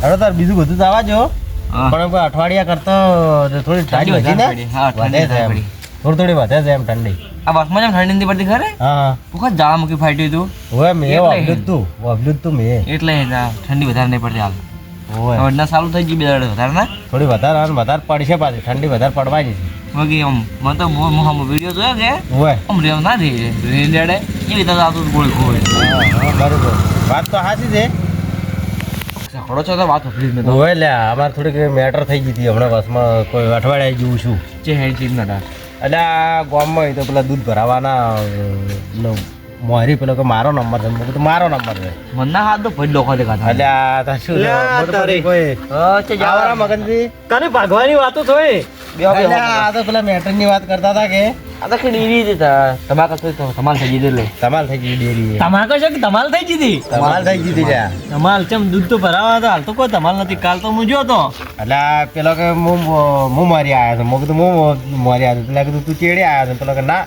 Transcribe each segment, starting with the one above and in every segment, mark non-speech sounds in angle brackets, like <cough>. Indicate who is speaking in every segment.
Speaker 1: હવે તાર બીજું બધું તો આવા જો પણ અઠવાડિયા કરતો થોડી ઠંડી વધી ને વધે છે થોડી થોડી વધે છે એમ ઠંડી
Speaker 2: આ બસમાં જેમ ઠંડી નથી પડતી ખરે
Speaker 1: હા
Speaker 2: વખત જાળા મૂકી ફાટ્યું હતું
Speaker 1: હવે મેં વાપર્યું તું વાપર્યું તું મેં
Speaker 2: એટલે ઠંડી વધારે નહીં પડતી હાલ
Speaker 1: ઓય
Speaker 2: ના સારું થઈ ગયું બે દાડે વધારે ના
Speaker 1: થોડી વધારે અને વધારે પડશે પાછી ઠંડી વધારે પડવાની છે
Speaker 2: બાકી આમ મને તો હું આમ વીડિયો જોયો કે
Speaker 1: ઓય
Speaker 2: આમ રેવ ના રેલ દાડે એવી રીતે આવતું ગોળ ગોળ
Speaker 1: બરોબર વાત તો સાચી છે
Speaker 2: ખડો છો તો વાત ફરી મેં
Speaker 1: ઓય લે અમારે થોડીક મેટર થઈ ગઈ હતી હમણાં બસમાં કોઈ અઠવાડિયા જેવું છું.
Speaker 2: જે હેડ ચીજ ના
Speaker 1: એટલે આ ગામમાં હોય તો પેલા દૂધ ભરાવાના અ, મોહરી પેલો કે મારો નંબર છે. મેં કીધું મારો નંબર છે.
Speaker 2: મને હાથ તો ભજ લોકો દેખાતા
Speaker 1: એટલે આ તો શું
Speaker 2: અચ્છા જાવરા
Speaker 1: મગનજી.
Speaker 3: કને ભાગવાની વાતો થોય.
Speaker 1: એટલે આ તો પેલા મેટરની વાત કરતા હતા કે
Speaker 2: આ તો કે ડેરી હતી તા- તમારે કશું તો તમારે થઈ ગઈ લે
Speaker 1: ધમાલ થઈ ગઈ ડેરી
Speaker 3: તમાકુ છે કે ધમાલ થઈ જીધી
Speaker 1: તમાલ થઈ ગઈ હતી ત્યાં
Speaker 3: તમાલ ચમ દૂધ તો ભરાવા હતા. હાલ તો કોઈ ધમાલ નથી. કાલ તો હું જો તો.
Speaker 1: એટલે પેલો કે હું હું મારી આવ્યો છું. મેં કીધું હું મારી આવ્યો છું. પેલા કીધું તું ચેડે આયા છે. પેલો કે ના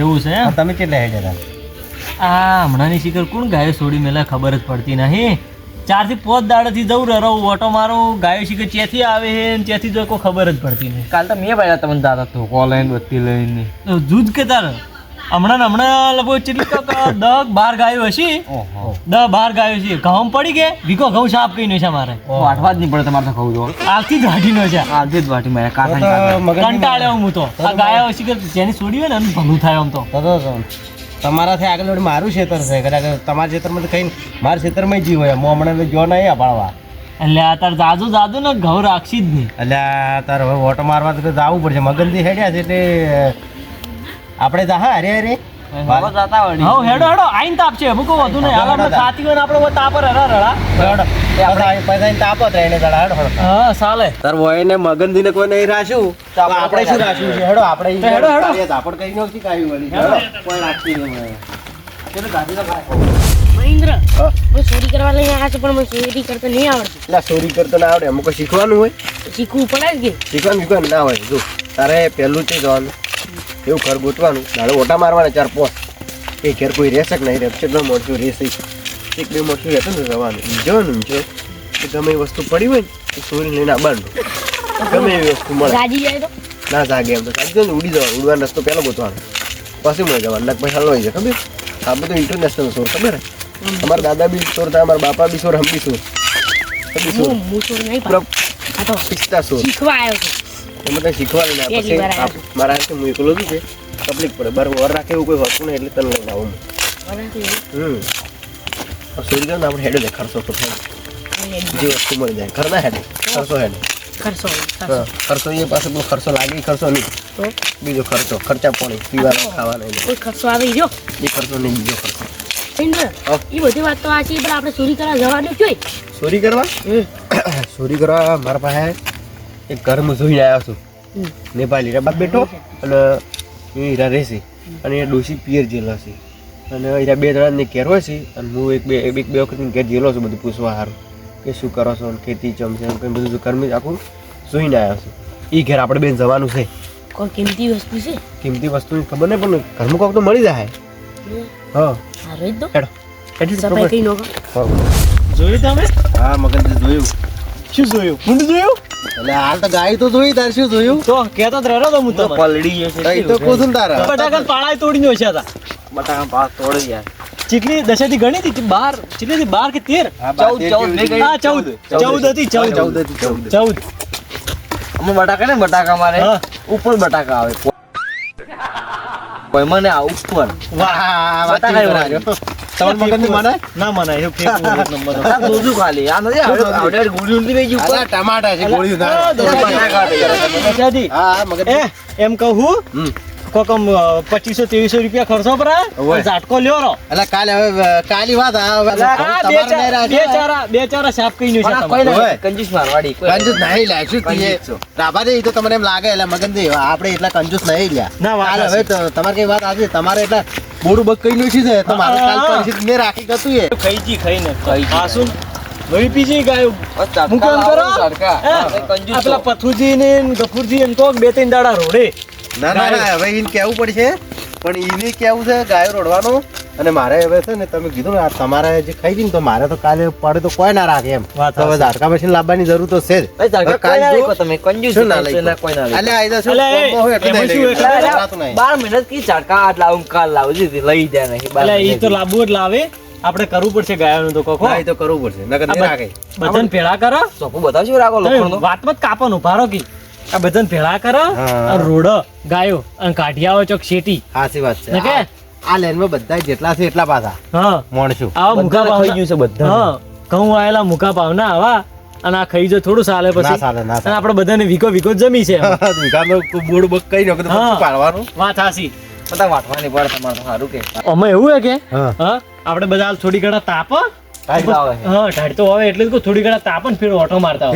Speaker 3: એવું છે?
Speaker 1: તમે કેટલા
Speaker 3: આ હમણાંની શિખર કોણ ગાયો છોડી મેલા ખબર જ પડતી નહીં. ચારથી પોત દાડેથી જવું રહું ઓટો મારો ગાયો શિખર ચેથી આવે છે ને ચેથી જો કોઈ ખબર જ પડતી નહીં.
Speaker 2: કાલ તો મેં ભાઈ તમને દાદા તો કોલ લઈને બત્તી લઈને.
Speaker 3: તો જૂજ કે તાર? હમણાં ને હમણાં લગભગ કેટલી તો દસ બાર ગાયો હશે?
Speaker 2: ઓહો.
Speaker 3: દસ બાર ગાયો છે ઘઉં પડી કે વીકો ઘઉં સાફ કઈ છે મારે.
Speaker 2: વાટવા જ નહીં પડે તમારે તો ઘઉં તો.
Speaker 3: આલથી જ વાટીનો છે.
Speaker 2: આજે જ વાટી મારે
Speaker 1: મગનજી
Speaker 3: કંટાળ્યો હું તો. આ ગાયો શિખર જેની છોડી હોય ને એનું ભલું થાય આમ તો.
Speaker 1: તમારાથી આગળ વળી મારું ખેતર છે. કદાચ તમારા ખેતરમાં તો કઈ મારા ક્ષેત્રમાં જીવ હોય. હું હમણાં જો નહીં અપાડવા
Speaker 3: એટલે આ તાર જાજુ જાજુ ને ઘઉં રાખશી જ નહીં.
Speaker 1: એટલે તાર હવે ઓટો મારવા તો જવું પડશે. મગનથી હેડ્યા છે એટલે આપણે જા હા અરે અરે.
Speaker 2: હવે જાતા વળી
Speaker 3: હવ હેડો હેડો આઈન તાપ છે મૂકો વધુ નહીં. હાલ આપણે ખાતી હોય આપણે હવે તાપ રડા રડા.
Speaker 1: હેડો. પૈસા પૈસા તાપો એને જરા હેડો હેડો.
Speaker 3: હા ચાલે
Speaker 1: તાર વય ને મગનથી ને કોઈ નહીં રાખ્યું. તો આપણે શું રાખ્યું છે? હેડો આપણે
Speaker 3: હેડો, હેડો.
Speaker 1: કાર્ય ધાપડ નથી કાઢ્યું વળી. હેડો. કોઈ રાખ્યું નહીં ચલો ગાડી તો ખાય.
Speaker 4: મહેન્દ્ર હું. ચોરી કરવા લઈ આવ્યા છે પણ મને ચોરી કરતા નહીં આવડતું.
Speaker 1: એટલે ચોરી કરતો ના આવડે. અમુક શીખવાનું હોય?
Speaker 4: શીખવું પડે જ કે?
Speaker 1: શીખવાનું શીખવાનું ના હોય. જો તારે પહેલું છે જવાનું. એવું ઘર ગોતવાનું દાડો ઓટા મારવાના ચાર પોસ. એ ઘેર કોઈ રહેશે કે નહીં? રહે કેટલો મોટું રહેશે એક બે મોટું રહેશે ને જવાનું ને જો કે ગમે એ વસ્તુ પડી હોય ને સોરી લઈને આવવાનું ગમે એવી વસ્તુ મળે.
Speaker 4: ગાજી જાય તો?
Speaker 1: ના જાગે એમ તો. જાગજો ને ઉડી જવાનું. ઉડવાનો રસ્તો પહેલો ગોતવાનો. પછી મળી જવાનું. નક પછી લઈ જાય ખબર? આ બધું ઇન્ટરનેશનલ સોર ખબર? અમારા દાદા બી સોર હતા અમારા બાપા બી સોર હમ બી સોર પિસ્તા સોર
Speaker 4: શીખવા આવ્યો છું
Speaker 1: એમાં તને શીખવાડે ને પછી મારા હાથે હું એકલો બી છે. તકલીફ પડે. બાર વર રાખે એવું કોઈ હોતું નહીં એટલે તને લઈને આવું હમ. સોરી જાવ ને આપણે હેડે જાય. ખર્ચો તો થાય. જે વસ્તુ મળી જાય. ખરના હેડે. ખર્ચો હેડે.
Speaker 4: ખર્ચો ખર્ચો.
Speaker 1: એ પાસે પેલો ખર્ચો લાગે એ ખર્ચો નહીં.
Speaker 4: તો?
Speaker 1: બીજો ખર્ચો. ખર્ચા પાણી પીવાનો ખાવાના
Speaker 4: કોઈ ખર્ચો આવી ગયો
Speaker 1: એ ખર્ચો નહીં બીજો ખર્ચો.
Speaker 4: એ બધી વાત તો આ છે પણ આપણે ચોરી કરવા જવાનું જોઈએ.
Speaker 1: ચોરી કરવા? <coughs> ચોરી કરવા મારા પાસે એક ઘરમાં જોઈને આવ્યો છું.
Speaker 4: નેપાલી
Speaker 1: નેપાળી રે બેઠો અને એ હીરા રહેશે. અને એ ડોસી પિયર જેલો છે. અને હીરા બે જણાને ઘેર હોય છે અને હું એક બે એક બે વખત ઘેર જેલો છું બધું પૂછવા સારું કે શું કરો છો અને ખેતી ચમ છે એમ કંઈ બધું કર્મ આખું જોઈને આવ્યો છું. એ ઘેર આપણે બેન જવાનું છે.
Speaker 4: કોઈ કિંમતી વસ્તુ છે?
Speaker 1: કિંમતી વસ્તુની ખબર નહીં પણ ઘરમાં કોક તો મળી જાય. હા.
Speaker 4: સારું જ દો
Speaker 1: હેડો. હેડી
Speaker 4: સફાઈ કઈ નો
Speaker 1: હા.
Speaker 3: જોયું તમે?
Speaker 1: હા મગન જોયું.
Speaker 3: શું જોયું? ઊંડ જોયું?
Speaker 1: એટલે હાલ તો ગાય તો જોઈ તાર શું જોયું?
Speaker 3: તો કેતો જ રહ્યો તો હું તો
Speaker 2: પલડી
Speaker 1: એ તો કોધું તારા.
Speaker 3: બટાકા પાળાય તોડીને છે તા.
Speaker 2: બટાકા પાસ તોડી યાર
Speaker 3: ચીકલી દશેથી ગણી હતી બાર ચીકલી થી બાર કે તેર?
Speaker 2: ચૌદ ચૌદ.
Speaker 3: હા ચૌદ. ચૌદ. હતી ચૌદ.
Speaker 1: ચૌદ હતી ચૌદ.
Speaker 3: ચૌદ.
Speaker 2: અમે બટાકા ને બટાકા મારે.
Speaker 3: હા.
Speaker 2: ઉપર બટાકા આવે. કોઈ મને આ ઉપર
Speaker 1: વાહ
Speaker 2: બટાકા
Speaker 1: તમાર મગનની
Speaker 3: ના મનાય એવું ફેંકવું <laughs> નંબર
Speaker 2: આ દૂધું ખાલી આ નથી આવડે આવડે ગુડી ઉડી ગઈ ઉપર.
Speaker 1: ટમાટા છે ગોળીયું ના
Speaker 3: અલા,
Speaker 2: બટાકા આવી ગયા.
Speaker 3: દશાથી
Speaker 1: હા હા
Speaker 3: એમ કહું કોકમ પચીસો ત્રેવીસો રૂપિયા ખર્ચો
Speaker 1: પડે
Speaker 3: ઝાટકો લ્યો રો
Speaker 1: એટલે કાલે હવે કાલી વાત આ હવે
Speaker 3: આ બે ચાર બે ચારા બે ચારા સાફ કઈ નું છે
Speaker 2: પણ આ
Speaker 3: તમારે.
Speaker 2: કોઈ
Speaker 1: ઓવે.
Speaker 2: નહીં કંજૂસ મારવાડી
Speaker 1: કંજુસ નહીં શું તીએ.
Speaker 2: કંજૂસ
Speaker 1: રાભા દે, તો તમને એમ લાગે એટલે મગનજી, આપણે એટલા કંજૂસ નહીં લ્યા.
Speaker 3: ના,
Speaker 1: હવે તમારે કઈ વાત આજે તમારે એટલા બોડું બગ કઈ નું છે ને તમારે કાલ
Speaker 3: હા.
Speaker 1: ને મેં રાખી ગતું એ
Speaker 3: ખાઈ જી ખાઈને
Speaker 2: ખાઈ જી.
Speaker 3: આ શું વળી પીજી ગાયું હું કામ કરો?
Speaker 2: લાવો, તડકા.
Speaker 3: હે?
Speaker 2: હા, એ કંજૂસ
Speaker 3: આ પેલા
Speaker 2: છો.
Speaker 3: પથુજી ને ગફુરજી એમ તો બે ત્રણ દાડા રોડે
Speaker 1: ના ના ના હવે એને કેવું પડશે પણ એને કેવું છે ગાયો રોડવાનું અને મારે હવે છે ને તમે કીધું ને આ તમારે જે ખાઈ ને તો મારે તો કાલે પડે તો કોઈ ના રાખે એમ. તો હવે
Speaker 3: સાચી.
Speaker 1: મશીન લાવવાની જરૂર તો છે જ.
Speaker 2: તમે કંજૂસ
Speaker 1: શું ના
Speaker 3: લઈ
Speaker 1: નહીં.
Speaker 2: બાર મહિના થી ઝાડકા આજ લાવું કાલ લાવું લઈ જાય નહીં બાર
Speaker 3: એટલે એ તો. લાવવું જ લાવે. આપણે કરવું પડશે ગાયોનું તો કોકો
Speaker 1: એ તો કરવું પડશે નકર નહીં રાખે.
Speaker 3: બધાને ભેળા કરો.
Speaker 2: સોપું બતાવશો રાખો લોકો
Speaker 3: વાત મત કાપવાનું ભારો કી. આ બધાને ભેળા કરો. રોડ ગાયો અને કાઢિયાઓ ચોક શેટી.
Speaker 1: સાચી વાત છે.
Speaker 3: કે?
Speaker 1: આ- લાઈનમાં બધા જેટલા છે એટલા પાછા.
Speaker 3: હા.
Speaker 1: મોણશું
Speaker 3: આવા મુકા
Speaker 2: ખાઈ ગયું છે બધા
Speaker 3: હા. ઘઉં આયેલા મુકા ભાવના આવા અને આ ખાઈ જો થોડું
Speaker 1: સાલે
Speaker 3: પછી.
Speaker 1: ચાલે ના
Speaker 3: અને આપણે બધાને વીકો વીકો જમી છે
Speaker 1: વિકાસનો બોડ બક કઈ
Speaker 3: હા.
Speaker 1: પાડવાનું?
Speaker 3: વાત હાસી
Speaker 2: બધા વાટવાની પડે તમારે તો સારું કે.
Speaker 3: અમે એવું હે કે?
Speaker 1: હા.
Speaker 3: આપણે બધા થોડી ઘણા તાપ
Speaker 2: આવે.
Speaker 3: હા ઢાળ તો આવે એટલે થોડી ઘણા તાપ ને ફેર ઓટો મારતા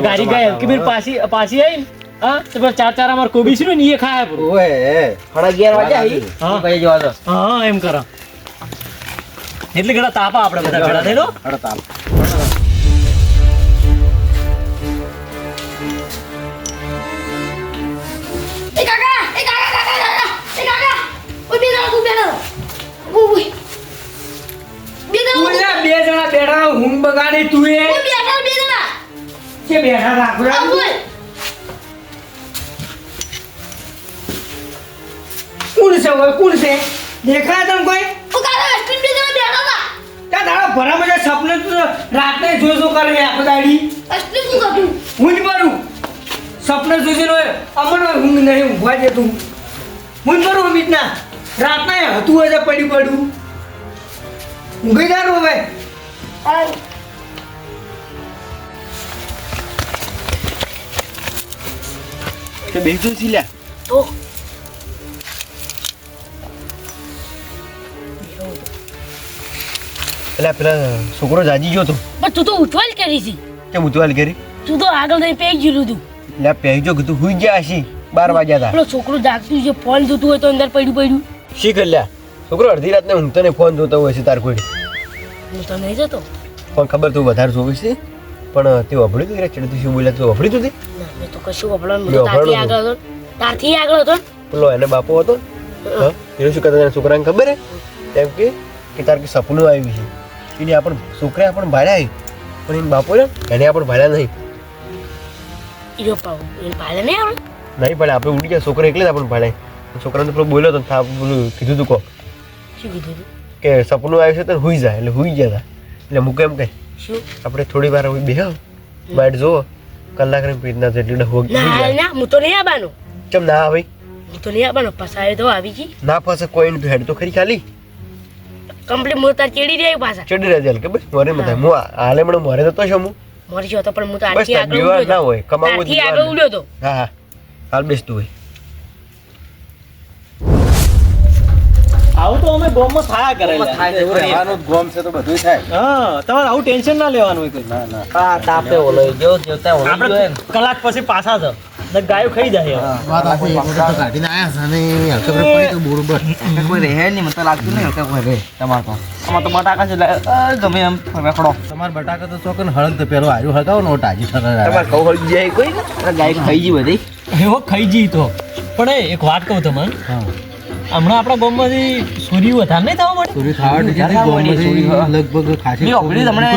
Speaker 3: ગાડી ગાય હલકી ફેર પાછી પાછી આવી હા? તો ચાર ચાર અમાર કોબી છે ને એ ખાયા પૂરું
Speaker 1: ઓએ
Speaker 2: સાડા અગિયાર વાગે આવી
Speaker 3: હા.
Speaker 2: ભાઈ જવા દો
Speaker 3: હા એમ કરો. એટલે ઘણા તાપા આપણે બધા ઘણા થયેલો
Speaker 1: હડતાલ
Speaker 4: એ કાકા એ કાકા કાકા કાકા એ કાકા ઓય
Speaker 5: બે જણા બેઠા હું બગાડી તું એ.
Speaker 4: ઓય બે જણા બે જણા.
Speaker 5: કે બેઠા રાખો કોણ છે ઓય કોણ છે દેખાય તમ કોઈ?
Speaker 4: ઓ કાકા અશ્વિન બે જણા બેઠા હતા.
Speaker 5: ત્યાં તારા ભરા મજા સપને તું રાતે જોઈ જો કરે આખો દાડી
Speaker 4: આઈસ્ક્રીમ શું કરું?
Speaker 5: હું જ પરું સપને જોઈ નો અમન ઊંઘ નહીં ઊંઘવા દે તું ઊંઘ પરું અમિત ના રાતના હતું હજે પડી પડ્યું ઊંઘી જારું હવે.
Speaker 4: આ
Speaker 1: કે બેસું લ્યા
Speaker 4: તો
Speaker 1: એટલે પેલા છોકરો જાજી ગયો તો.
Speaker 4: પણ તું તો ઉઠવાલ કરી છે.
Speaker 1: કેમ ઉઠવાલ કરી?
Speaker 4: તું તો આગળ નહીં પેઈ ગયું તું.
Speaker 1: એટલે પહેજો કીધું હુઈ ગયા હશી બાર વાગ્યા હતા
Speaker 4: પેલો છોકરો જાગતું છે ફોન જોતું હોય તો અંદર પડ્યું પડ્યું.
Speaker 1: શી કરી છોકરો અડધી રાતને હું તને ફોન જોતો હોય છે તાર કોઈ.
Speaker 4: હું તો નહીં જતો.
Speaker 1: પણ ખબર તું વધારે જોવી છે? પણ તે વફડી તું ચડતું શું બોલ્યા તું વફડી તું તે?
Speaker 4: મેં તો કશું વપરાયું તારથી આગળ હતો. તારથી આગળ હતો.
Speaker 1: પેલો એને બાપો હતો? હા. એને શું કરતા છોકરાને ખબર હે? એમ કે કે તાર કે સપનું આવ્યું છે. એને આપણ છોકરા આપણ ભાડ્યા પણ એને બાપો ને એને આપણ ભાડ્યા નહીં.
Speaker 4: ઈરો પાવ એને પાડે નહીં આપણે
Speaker 1: નહીં પડે આપણે ઉડી ગયા છોકરા એકલે જ આપણને ભાડ્યા છોકરાને ને પેલો બોલ્યો તો થા બોલું કીધું તું કહો
Speaker 4: શું કીધું તું?
Speaker 1: કે સપનું આવ્યું છે તો હુઈ જાય એટલે હુઈ ગયા હતા એટલે મૂકે એમ કહે
Speaker 4: શું?
Speaker 1: આપણે થોડી વાર બે બાઈટ જોવો કલાક ને પીટના જેટલી ડહો
Speaker 4: ના ના હું તો નહીં આવવાનો.
Speaker 1: કેમ ના આવી?
Speaker 4: હું તો નહીં આવવાનો પસારે તો આવી ગઈ
Speaker 1: ના ફસે કોઈ હેડ તો ખરી ખાલી.
Speaker 4: કમ્પ્લીટ મોર તાર ચેડી રહ્યા પાછા.
Speaker 1: ચડી રહ્યા કે બસ મોરે મતા હું હાલે મને મોરે તો છો હું
Speaker 4: મરી છો તો પણ હું તો
Speaker 1: આથી
Speaker 4: આગળ
Speaker 1: ઉડ્યો ના હોય કમાવું જ
Speaker 4: આગળ ઉડ્યો તો.
Speaker 1: હા હા. હાલ બેસતું હોય.
Speaker 3: આવું તો અમે ગોમમાં થયા કરેલા.
Speaker 2: થાય છે, એવું રહેવાનું.
Speaker 1: ગોમ છે તો બધું થાય.
Speaker 3: હા તમારે આવું ટેન્શન ના લેવાનું હોય કોઈ.
Speaker 1: ના ના.
Speaker 2: આ તાપે ઓલો જો જોતા ઓલો
Speaker 3: આપણે કલાક પછી પાછા છે ને ગાયો ખાઈ જાય.
Speaker 1: વાત આપી એક તો કાઢીને આયા છે અને હલકે પર પડી તો બરોબર
Speaker 2: કોઈ રહે નહીં મને તો લાગતું નહીં કે કોઈ રહે તમારે તો. આમાં તો બટાકા છે ગમે એમ રખડો.
Speaker 1: તમાર બટાકા તો ચોકન હળદ તો પેલો આયુ હગાવો નો તાજી સરળ
Speaker 2: તમારે કહું હળી જાય કોઈ ગાય ખાઈ ગઈ બધી.
Speaker 3: એવો ખાઈ જઈ તો. પણ એક વાત કહું તમને.
Speaker 1: હા.
Speaker 3: હમણાં આપણા ગામમાંથી સૂર્ય વધારે નહીં થવા મળે
Speaker 1: ચોરી
Speaker 2: થવા
Speaker 1: ગોમમાંથી લગભગ ખાસી
Speaker 2: ઓગળી તમને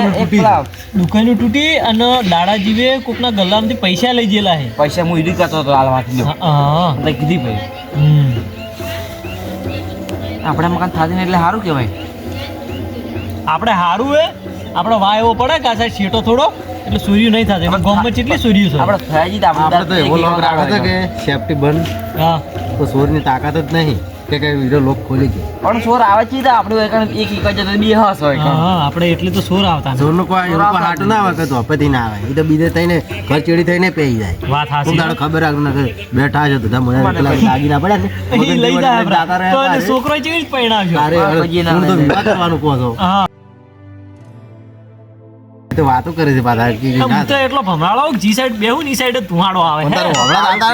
Speaker 1: દુકાનો તૂટી.
Speaker 3: અને દાડા જીવે કોકના ગલ્લામાંથી પૈસા લઈ ગયેલા હે.
Speaker 2: પૈસા હું ઈડી કરતો હતો હાલમાંથી લ્યો.
Speaker 3: હા, હા.
Speaker 2: એટલે કીધી ભાઈ.
Speaker 3: હમ.
Speaker 2: આપણે મકાન થાતી એટલે સારું કહેવાય.
Speaker 3: આપણે સારું હે. આપણે વાય એવો પડે કે આ સાઈડ શેટો થોડો. એટલે સૂર્ય નહીં થશે પણ ગામમાં કેટલી સૂર્ય છે?
Speaker 2: આપણે થયા જ
Speaker 1: આપણે તો એવો લોક રાખે કે સેફટી બંધ.
Speaker 3: હા.
Speaker 1: તો સૂર્યની તાકાત જ નહીં. કે કઈ વિડિયો લોક ખોલી ગયો.
Speaker 2: પણ સોર આવે છે તો આપણે એક એક એક જ બે હસ હોય
Speaker 3: હા આપણે એટલે તો સોર આવતા સોર
Speaker 1: નો કોઈ એવું હાટ ના આવે તો ધોપેથી ના આવે. એ તો બીજે થઈને ઘર ચેડી થઈને પેઈ જાય.
Speaker 3: વાત હાસી
Speaker 1: તારો ખબર આગ ના બેઠા છે બધા મને લાગી ના પડે ને.
Speaker 3: લઈ જાય
Speaker 1: મગજ
Speaker 3: રહે તો છોકરો જેવી જ પરણાવજો
Speaker 1: તારે
Speaker 2: હા,
Speaker 1: હું તો વિવાહ કરવાનું કહો છો.
Speaker 3: હા.
Speaker 1: તો વાતો કરે છે પાછા કે
Speaker 3: તો એટલો ભમરાળો જી સાઈડ બેહું ની સાઈડ ધુમાડો આવે.
Speaker 1: તારો.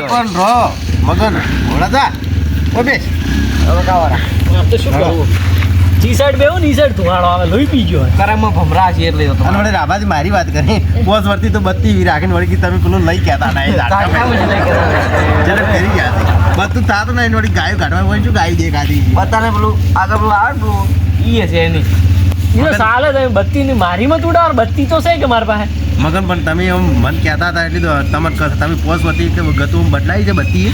Speaker 1: પણ મગન હોવળા જા ઓ બેસ
Speaker 2: હવે કાવારા
Speaker 3: આ તો શું કરવું? જી સાઈડ બેહું ની શર્ટ ધુમાડો આવે લોહી પી ગયો.
Speaker 2: કરામાં ભમરા છે એટલે તો
Speaker 1: અને મારી વાત કરી. બોસ વર્તી તો બત્તી રાખીને વળી તમે પેલું લઈ ગયા હતા ના એ. ફેરી ગયા હતા બધું થાતું નહીં વળી ગાયો કાઢવા હોય શું ગાય દેખાતી
Speaker 2: બતાને પેલું આગળ પેલું આવે પેલું ઈ હશે એની.
Speaker 3: એ તો સાલે તમે બત્તી ની મારી મત ઉડાવ બત્તી તો છે કે મારા પાસે?
Speaker 1: મગન પણ તમે એમ મન કહેતા હતા એટલે તમારે તમે ક- તમે પોસ વતી કે ગતું બદલાઈ છે બધી?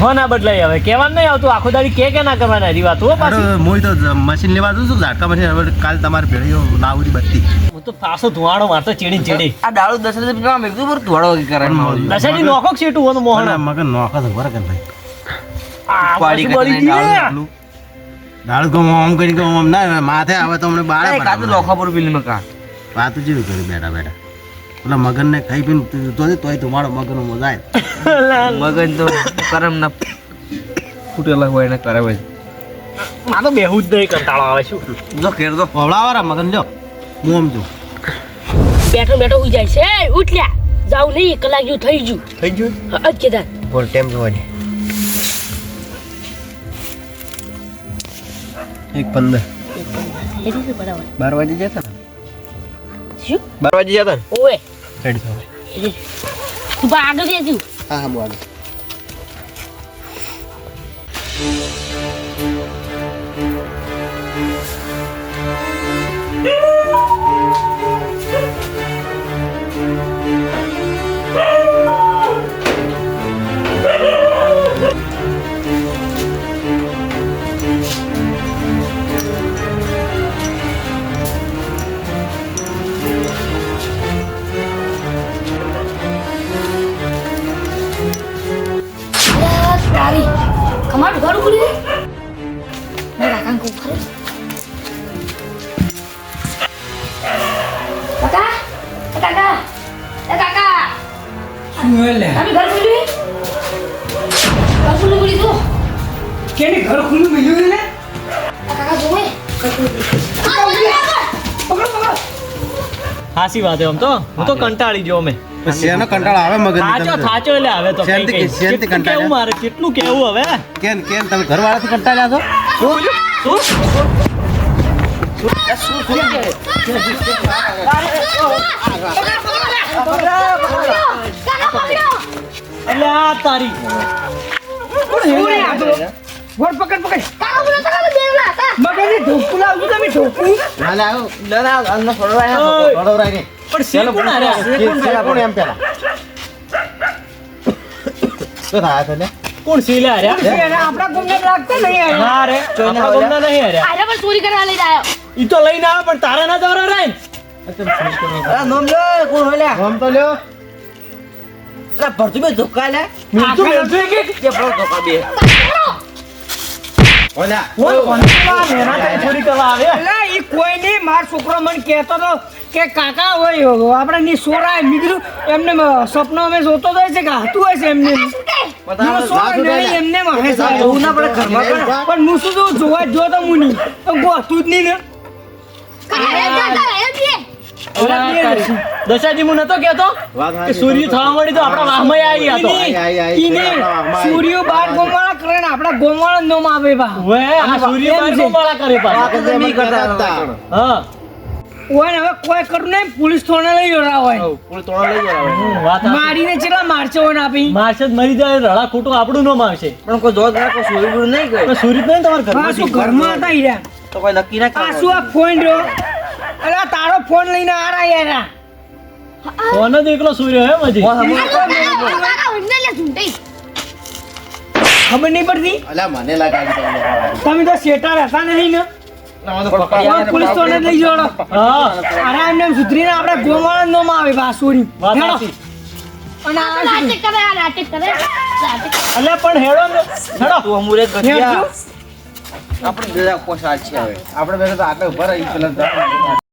Speaker 3: હો ના બદલાઈ હવે. કહેવાનું નહીં આવતું. આખો દાડી કે કે ના કરવાના હરી વાત. હો પાછી.
Speaker 1: તો મશીન લેવા દઉં છું ઝાટકા મશીન હવે કાલ તમારે ભેળીઓ લાવડી બધી.
Speaker 3: હું તો પાછો ધુવાડો મારતો ચીડી ચીડી.
Speaker 2: આ દાડો દસ હજાર પેલા મેં કીધું પર ધુવાડો કરે
Speaker 3: દશેરી નોખો છેટું હોનું મોહન?
Speaker 1: મગન નોખો તો બરાબર ભાઈ. દાળ ગમ આમ કરી ગમ આમ ના માથે આવે તો અમને બાળા
Speaker 2: કાતું લોખા પર બિલમાં કા
Speaker 1: વાતું જેવી કરી બેઠા બેઠા. પેલા મગન ને ખાઈ પીને તું- તો તોય તમારો મગન મજા આવે
Speaker 2: મગન તો કરમ ના ફૂટેલા હોય ને કરે હોય.
Speaker 3: મારો તો બેહું જ નહીં કંટાળો આવે શું?
Speaker 2: જો ખેર તો
Speaker 1: વવડાવાળા મગન જો હું આમ છું
Speaker 4: બેઠો બેઠો ઉઈ જાય છે ઉઠલ્યા. જાવ નહીં કલાક જેવું થઈ ગયું.
Speaker 1: થઈ ગયું?
Speaker 4: અજ કેદાર
Speaker 1: બોલ ટેમ જોવા દે. એક પંદર.
Speaker 4: એટલે
Speaker 1: બાર વાગે જતા
Speaker 4: શું?
Speaker 1: બાર વાગે જતા
Speaker 4: ઓએ
Speaker 1: રેડી થાવ
Speaker 4: એટલે તું પણ આગળ જજુ.
Speaker 1: હા હા હું આગળ
Speaker 4: ઘર ખુલી ઘર ખુલી ખુલી તો
Speaker 5: કેને ઘર ખુલ્લું મળ્યું એટલે
Speaker 4: કાકા જોવે પકડો પકડો
Speaker 3: હાસી વાત આમ તો. હું તો કંટાળી ગયો અમે.
Speaker 1: શેનો કંટાળ આવે મગન
Speaker 3: થાચો થાચો એટલે હવે તો? કેવું મારે? કેટલું કેવું હવે?
Speaker 1: કેમ કેમ તમે ઘરવાળાથી કંટાળ્યા છો?
Speaker 3: આ તારી?
Speaker 5: વળ પકડ પકડ. મગજની ઢોકું લાવજો તમે ઢોકું?
Speaker 2: ના ફળવાય
Speaker 3: પણ કોણ હાર્યા?
Speaker 1: શેર કોણ એમ પેલા. શું થાય છે
Speaker 3: કોણ શીલે હાર્યા?
Speaker 5: એને આપણા ગુમને લાગતા નહીં આ.
Speaker 3: રે. આપણા ગામના નહીં હાર્યા
Speaker 4: આરે પણ ચોરી કરવા લઈ આવ્યો.
Speaker 3: ઈ તો લઈને આવે પણ તારા ના જવાના રે
Speaker 2: નોમ લે કોણ હોય
Speaker 1: આમ તો લ્યો.
Speaker 2: આ ભરતું બે ધોકા લે
Speaker 3: મિલતું મિલતું એક
Speaker 2: કે? ભરો ધોકા બે.
Speaker 1: ઓલા
Speaker 3: કોણ કોણ મેરા તને ચોરી કરવા આવે
Speaker 5: અલા, ઈ કોઈ નહીં મારો છોકરો મને કહેતો હતો કે કાકા હોય આપણે ની સોરા મેં કીધું એમને સપનો અમે જોતો તો છે કે હતું એમને? સોરા નહીં એમને માં હે સાહેબ.
Speaker 2: જવું ના પડે ઘરમાં પણ.
Speaker 5: પણ હું શું જોવા જ તો હું નહીં તો ગોતું જ નહીં ને.
Speaker 3: દશાજી હું નતો કેતો કે સૂર્ય થવા મળી તો આપણા વાહમાં આવી હતો
Speaker 1: આઈ, આઈ, આઈ.
Speaker 5: ઈ નહીં. સૂર્યો બાર ગોમાળા કરે ને આપણા ગોમાળા નો માં આવે બા
Speaker 3: હવે આ સૂર્ય બાર ગોમાળા કરે
Speaker 2: પા નહીં કરતા હતા.
Speaker 3: હા.
Speaker 5: ઓય હવે કોઈ કરું નહીં પોલીસ થોડા લઈ જરા હોય.
Speaker 2: પોલીસ તોડા લઈ જરા
Speaker 3: વાત.
Speaker 5: મારીને ચેલા મારશે હોય ને આપી?
Speaker 3: મારશે જ મરી જાય રડા ખોટું આપણું ન મારશે
Speaker 2: પણ કોઈ જોત ના કોઈ સોરી નહીં
Speaker 3: પણ સૂર્ય નહીં તમારા
Speaker 5: ઘર
Speaker 3: ઘરમાં
Speaker 5: શું ઘરમાં હતા હીરા?
Speaker 2: તો કોઈ નક્કી ના
Speaker 5: આ શું આ ફોન રહ્યો? અરે તારો ફોન લઈને આ રહ્યા યાર.
Speaker 3: ફોન જ એકલો સૂર્ય હે મજી
Speaker 5: ખબર નહીં પડતી?
Speaker 1: અલા મને લાગે
Speaker 5: તમે તો શેટા રહેતા નહીં ને?
Speaker 2: આપડે
Speaker 5: પોલીસ થોડા લઈ જવાનો અરે એમને સુધરીને આપણે નો માં આવે
Speaker 3: અલ્યા પણ હેડો ને. હેડો.
Speaker 2: તું અમુરે આપણે છે હવે.
Speaker 1: આપણે બે તો આટલે ઊભા રહી પેલા